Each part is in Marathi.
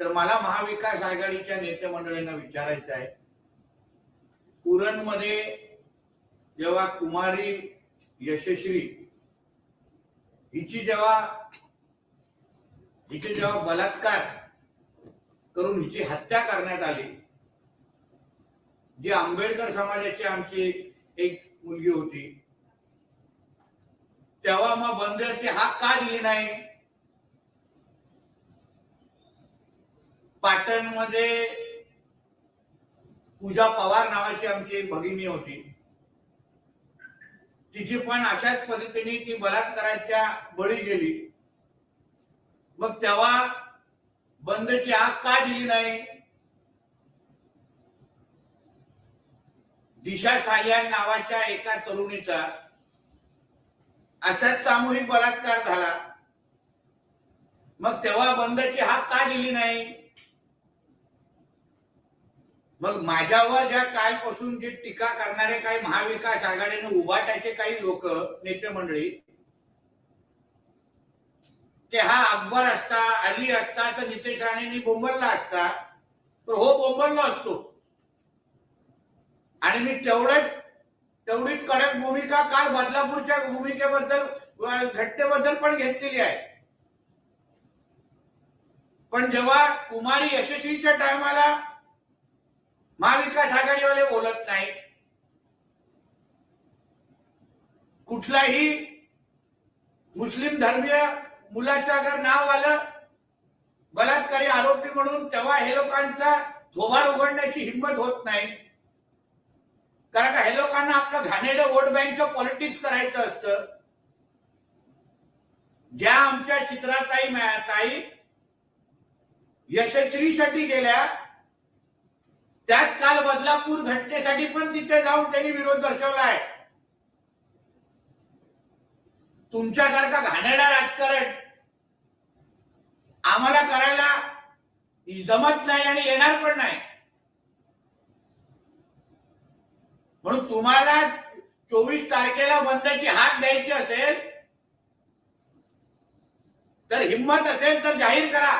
तर मला महाविकास आघाडीच्या नेते मंडळींना विचारायचं आहे. उरणमध्ये जेव्हा कुमारी यशस्वी हिची जेव्हा हिची जेव्हा बलात्कार करून हिची हत्या करण्यात आली जी आंबेडकर समाजाची आमची एक मुलगी होती तेव्हा मग बंदरची हाक का दिली नाही? पाटणमध्ये पूजा पवार नावाची आमची एक भगिनी होती. तिची पण अशाच पद्धतीने ती बलात्काराच्या बळी गेली. मग तेव्हा बंदची हाक का दिली नाही? दिशा सालियान नावाच्या एका तरुणीचा असाच सामूहिक बलात्कार झाला. मग तेव्हा बंदची हाक का दिली नाही? मग माझ्यावर ज्या कालपासून जे टीका करणारे काही महाविकास आघाडीने उभाटायचे काही लोक नेते मंडळी ते हा अकबर असता अली असता तर नितेश राणेंनी बोंबरला असता तर हो बोंबललो असतो. आणि मी तेवढंच तेवढीच कडक भूमिका काल बदलापूरच्या भूमिकेबद्दल घटनेबद्दल पण घेतलेली आहे. पण जेव्हा कुमारी यशस्वीच्या टायमाला महाविकास आघाडीवाले बोलत नाही कुठलाही मुस्लिम धर्मीय मुलाचं अगर नाव आलं बलात्कारी आरोपी म्हणून तेव्हा हे लोकांचा थोबाड उघडण्याची हिंमत होत नाही. कारण का हे लोकांना आपलं घाणेडं वोट बँकचं पॉलिटिक्स करायचं असतं. ज्या आमच्या चित्राताई ताई यशस्वीसाठी गेल्या त्याच काल बदलापूर घटनेसाठी पण तिथे जाऊन त्यांनी विरोध दर्शवला आहे तुमच्यासारखा घाणेरडा राजकारण आम्हाला करायला जमत नाही आणि येणार पण नाही. म्हणून तुम्हाला चोवीस तारखेला बंदची हाक द्यायची असेल तर हिंमत असेल तर जाहीर करा.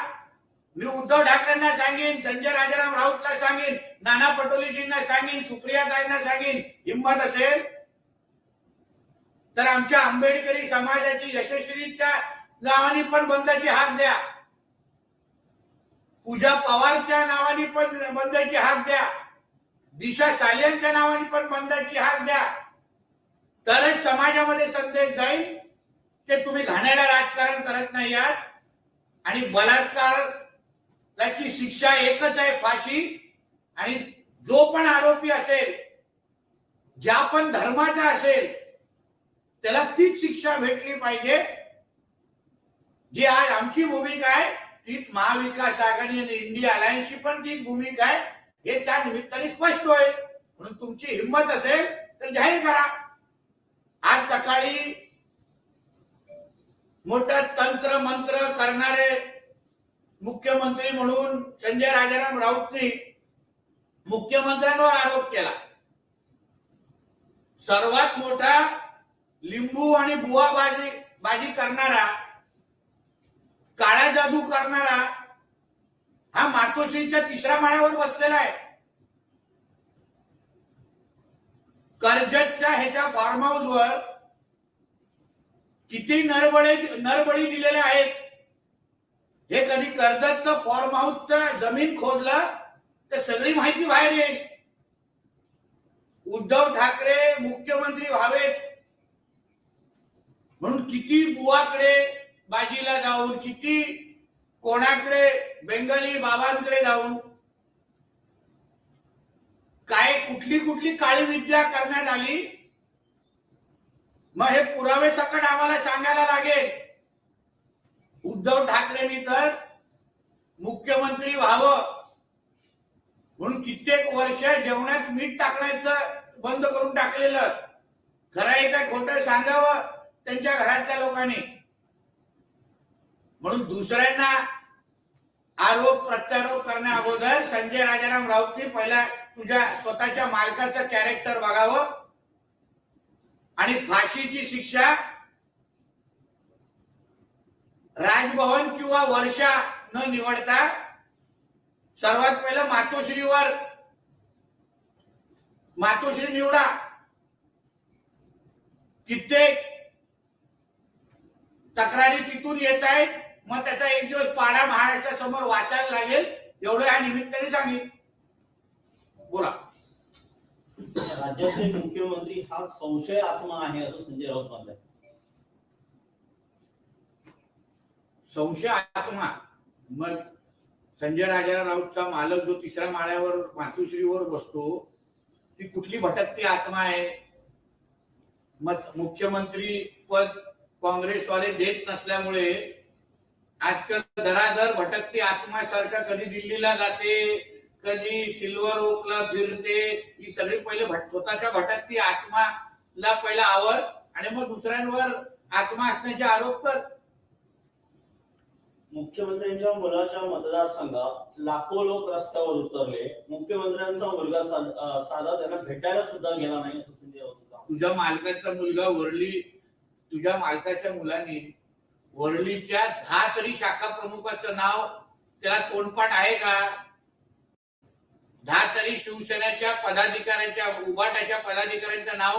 मी उद्धव ठाकरेंना सांगेन संजय राजाराम राऊतला सांगेन नाना पटोलेजींना सांगेन सुप्रिया ताईंना सांगेन हिंमत असेल तर आमच्या आंबेडकरी समाजाची यशस्वीच्या नावाने पण बंदाची हाक द्या. पूजा पवारच्या नावाने पण बंदाची हाक द्या. दिशा सालेनच्या नावाने पण बंदाची हाक द्या. तरच समाजामध्ये संदेश जाईल की तुम्ही घाण्याला राजकारण करत नाही आहात. आणि बलात्कार त्याची शिक्षा एकच आहे फाशी. आणि जो पण आरोपी असेल ज्या पण धर्माचा असेल त्याला तीच शिक्षा भेटली पाहिजे. जी आज आमची भूमिका आहे तीच महाविकास आघाडी आणि इंडिया अलायन्सची पण तीच भूमिका आहे. हे त्या निमित्ताने स्पष्ट होईल. म्हणून तुमची हिंमत असेल तर जाहीर करा. आज सकाळी मोठं तंत्र मंत्र करणारे मुख्यमंत्री म्हणून संजय राजाराम राऊतनी मुख्यमंत्र्यांवर आरोप केला. सर्वात मोठा लिंबू आणि बुवा बाजी बाजी करणारा काळा जादू करणारा हा मातोश्रीच्या तिसऱ्या माळ्यावर बसलेला आहे. कर्जतच्या ह्याच्या फार्म हाऊस वर किती नरबळे नरबळी दिलेले आहेत. हे कधी कर्जतचं फॉर्म हाऊसचं जमीन खोदलं तर सगळी माहिती बाहेर येईल. उद्धव ठाकरे मुख्यमंत्री व्हावेत. म्हणून किती बुवाकडे बाजीला जाऊन किती कोणाकडे बेंगली बाबांकडे जाऊन काय कुठली कुठली काळी विद्या करण्यात आली? मग हे पुरावे सकट आम्हाला सांगायला लागेल. उद्धव ठाकरेंनी तर मुख्यमंत्री व्हावं. म्हणून कित्येक वर्ष जेवणात मीठ टाकण्याचं बंद करून टाकलेलं. खरं आहे का खोटं सांगावं त्यांच्या घरातल्या लोकांनी. म्हणून दुसऱ्यांना आरोप प्रत्यारोप करण्या अगोदर संजय राजाराम राऊतनी पहिला तुझ्या स्वतःच्या मालकाचं कॅरेक्टर बघावं. आणि फाशीची शिक्षा राजभवन किंवा वर्षा न निवडता सर्वात पहिलं मातोश्रीवर. मातोश्री निवडा. कित्येक तक्रारी तिथून येत आहेत. मग त्याचा एक दिवस पाडा महाराष्ट्रासमोर वाचायला लागेल. एवढं या निमित्ताने सांगेन. बोला. राज्याचे मुख्यमंत्री हा संशय आत्मा आहे असं संजय राऊत म्हणतात संशय आत्मा. मग संजय राजा राऊतचा मालक जो तिसऱ्या माळ्यावर मातुश्रीवर बसतो ती कुठली भटकती आत्मा आहे? मग मुख्यमंत्री पद काँग्रेसवाले देत नसल्यामुळे आजकाल दरादर भटकती आत्मा सारखा कधी दिल्लीला जाते कधी सिल्वर ओकला फिरते ही सगळी पहिले भट स्वतःच्या भटकती आत्माला पहिला आवर आणि मग दुसऱ्यांवर आत्मा असण्याचे आरोप कर मुख्यमंत्र्यांच्या मुलाच्या मतदारसंघात लाखो लोक रस्त्यावर उतरले. मुख्यमंत्र्यांचा मुलगा साधा त्यांना भेटायला सुद्धा गेला नाही असं संजय राऊत तुझ्या मालकाचा मुलगा वरली तुझ्या मालकाच्या मुलाने वरलीच्या दहा तरी शाखा प्रमुखाचं नाव त्याला तोंडपाठ आहे का? दहा तरी शिवसेनेच्या पदाधिकाऱ्यांच्या उभाटाच्या पदाधिकाऱ्यांचं नाव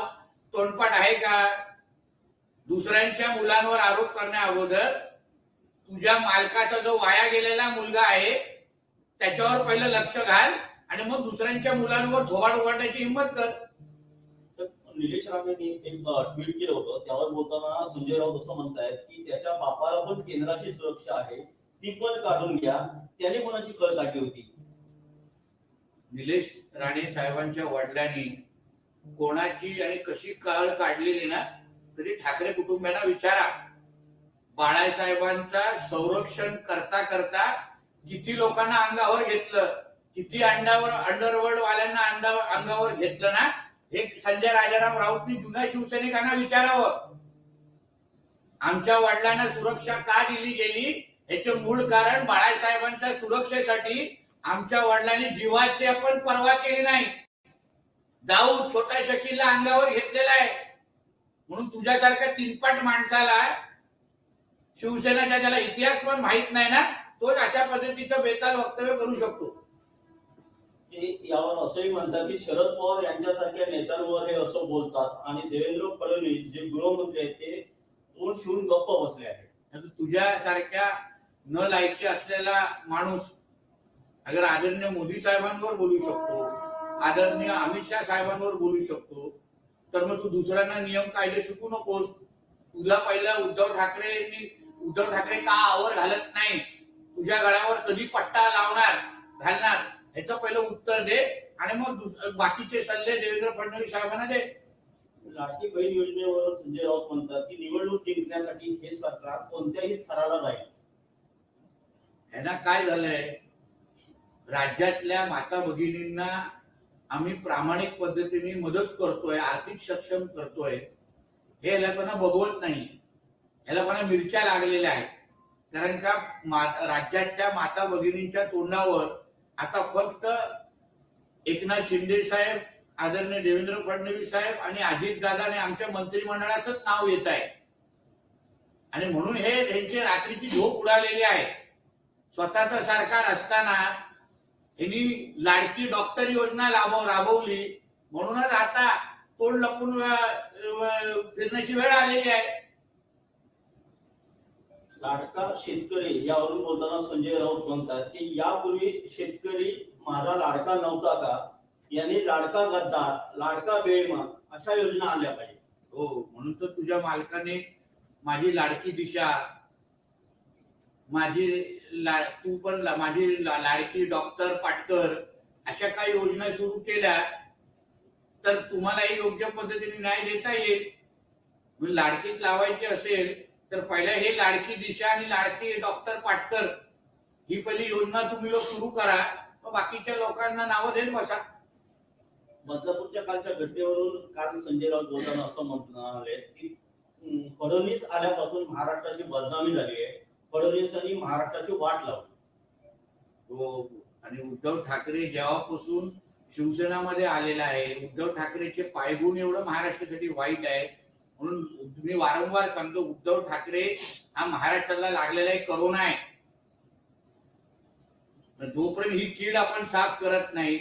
तोंडपाठ आहे का? दुसऱ्यांच्या मुलांवर आरोप करण्या अगोदर तुझ्या मालकाचा जो वाया गेलेला मुलगा आहे त्याच्यावर पहिलं लक्ष घाल आणि मग दुसऱ्यांच्या मुलांवर थोबाड उघडण्याची हिंमत कर. निलेश राणेंनी एक ट्विट केलं होतं. त्यावर बोलताना संजय राऊत असं म्हणतायत की त्याच्या बापाला पण केंद्राची सुरक्षा आहे. ती पण काढून घ्या. त्याने कोणाची कळ काढली होती? निलेश राणे साहेबांच्या वडिलांनी कोणाची आणि कशी काळ काढलेली ना तरी ठाकरे कुटुंबियांना विचारा. बाळासाहेबांचा संरक्षण करता करता किती लोकांना अंगावर घेतलं किती अंडावर अंडरवर्ल्ड वाल्यांना अंडावर अंगावर घेतलं ना? हे संजय राजाराम राऊतनी जुन्या शिवसैनिकांना विचारावं. आमच्या वडिलांना सुरक्षा का दिली गेली? याचे मूळ कारण बाळासाहेबांच्या सुरक्षेसाठी आमच्या वडिलांनी जीवाची आपण पर्वा केली नाही. दाऊद छोट्या शकीलला अंगावर घेतलेला आहे. म्हणून तुझ्यासारख्या तीनपट माणसाला शिवसेनेचा त्याला इतिहास पण माहीत नाही ना तोच अशा पद्धतीचं बेताल वक्तव्य करू शकतो. ते यावर असंही म्हणतात की शरद पवार यांच्यासारख्या नेत्यांवर हे असं बोलतात आणि देवेंद्र फडणवीस जे गृहमंत्री आहेत ते तोंड शिवून गप्प बसले आहेत. तुझ्यासारख्या न लायकी असलेला माणूस अगर आदरणीय मोदी साहेबांवर बोलू शकतो आदरणीय अमित शहा साहेबांवर बोलू शकतो तर मग तू दुसऱ्यांना नियम कायदे शिकू नकोस. तुला पहिला उद्धव ठाकरे उद्धव ठाकरे का आवर घालत नाही? तुझ्या गळ्यावर कधी पट्टा लावणार घालणार? ह्याचं पहिलं उत्तर दे आणि मग बाकीचे सल्ले देवेंद्र फडणवीस साहेबांना दे. लाडकी बहीण योजनेवर संजय राऊत म्हणतात की निवडणूक जिंकण्यासाठी हे सरकार कोणत्याही थराला जाईल. ह्यांना काय झालंय? राज्यातल्या माता भगिनींना आम्ही प्रामाणिक पद्धतीने मदत करतोय आर्थिक सक्षम करतोय हे लोकांना बघवत नाही. ह्याला मला मिरच्या लागलेल्या आहेत. कारण का मा- राज्याच्या माता भगिनींच्या तोंडावर आता फक्त एकनाथ शिंदे साहेब आदरणीय देवेंद्र फडणवीस साहेब आणि अजित दादाने आमच्या मंत्रिमंडळाचंच नाव येत आहे. आणि म्हणून हे त्यांची रात्रीची झोप उडालेली आहे. स्वतःचं सरकार असताना यांनी लाडकी डॉक्टर योजना लाभव राबवली. म्हणूनच आता तोंड लपून फिरण्याची वेळ आलेली आहे. लाडका शेतकरी यावरून बोलताना संजय राऊत म्हणतात की यापूर्वी शेतकरी माझा लाडका नव्हता का? यांनी लाडका गद्दार लाडका बेळमा अशा योजना आणल्या पाहिजे. हो म्हणून तर तुझ्या मालकाने माझी लाडकी दिशा माझी ला तू पण ला- माझी ला- लाडकी डॉक्टर पाटकर अशा काही योजना सुरू केल्या तर तुम्हालाही योग्य पद्धतीने न्याय देता येईल. म्हणजे लाडकीत लावायची असेल तर पहिल्या हे लाडकी दिशा आणि लाडकी डॉक्टर पाटकर ही पहिली योजना तुम्ही लोक सुरू करा. मग बाकीच्या लोकांना नावं देत बसा. बदलापूरच्या कालच्या घटनेवरून काल संजय राऊत बोलताना असं म्हणाले की फडणवीस आल्यापासून महाराष्ट्राची बदनामी झाली आहे. फडणवीसांनी महाराष्ट्राची वाट लावली. हो. आणि उद्धव ठाकरे जेव्हापासून शिवसेनामध्ये आलेला आहे उद्धव ठाकरेचे पायगुण एवढं महाराष्ट्रासाठी वाईट आहे. म्हणून मी वारंवार सांगतो उद्धव ठाकरे हा महाराष्ट्राला लागलेला एक करोना आहे. जोपर्यंत ही कीड आपण साफ करत नाही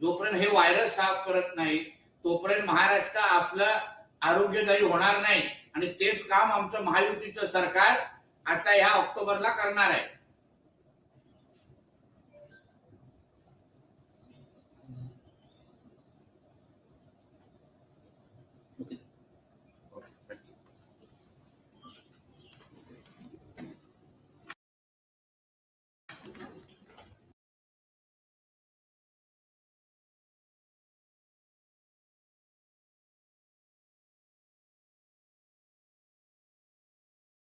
जोपर्यंत हे व्हायरस साफ करत नाही तोपर्यंत महाराष्ट्र आपलं आरोग्यदायी होणार नाही. आणि तेच काम आमचं महायुतीचं सरकार आता ह्या ऑक्टोबरला करणार आहे.